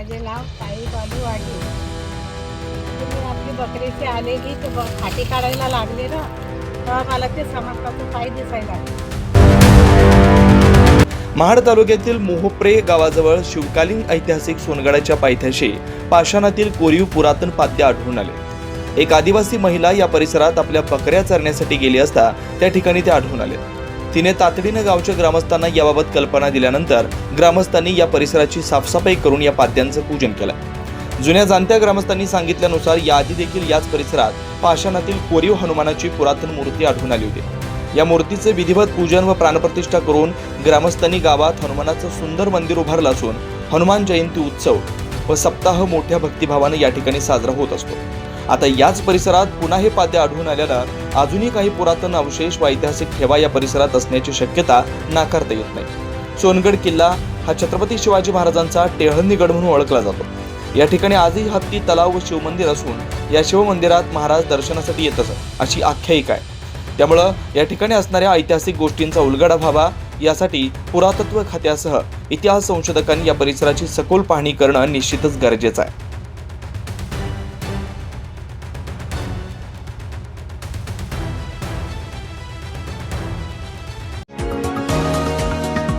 माझे नाव साई बालू आहे तुम्ही आपली बकरीची आलेली ते खाटी काढायला लागले ना तेव्हा मला ते समजताचं पाय दिसायला महाड तालुक्यातील मोहप्रे गावाजवळ शिवकालीन ऐतिहासिक सोनगडाच्या पायथ्याशी पाषाणातील कोरीव पुरातन पाद्य आढळून आले. एक आदिवासी महिला या परिसरात आपल्या बकऱ्या चरण्यासाठी गेली असता त्या ठिकाणी ते आढळून आले. तिने तातडीनं गावच्या ग्रामस्थांना याबाबत कल्पना दिल्यानंतर ग्रामस्थांनी या परिसराची साफसफाई करून या पाद्यांचं पूजन केलं. जुन्या जाणत्या ग्रामस्थांनी सांगितल्यानुसार याआधी देखील याच परिसरात पाषाणातील कोरीव हनुमानाची पुरातन मूर्ती आढळून आली होती. या मूर्तीचे विधिवत पूजन व प्राणप्रतिष्ठा करून ग्रामस्थांनी गावात हनुमानाचं सुंदर मंदिर उभारलं असून हनुमान जयंती उत्सव व सप्ताह मोठ्या भक्तिभावानं या ठिकाणी साजरा होत असतो. आता याच परिसरात पुन्हा हे पाद्य आढळून आल्यानं अजूनही काही पुरातन अवशेष व ऐतिहासिक ठेवा या परिसरात असण्याची शक्यता नाकारता येत नाही. सोनगड किल्ला हा छत्रपती शिवाजी महाराजांचा टेहळणीगड म्हणून ओळखला जातो. या ठिकाणी आजही हत्ती तलाव व शिवमंदिर असून या शिवमंदिरात महाराज दर्शनासाठी येत असत अशी आख्यायिका आहे. त्यामुळं या ठिकाणी असणाऱ्या ऐतिहासिक गोष्टींचा उलगडा व्हावा यासाठी पुरातत्व खात्यासह इतिहास संशोधकांनी या परिसराची सखोल पाहणी करणं निश्चितच गरजेचं आहे.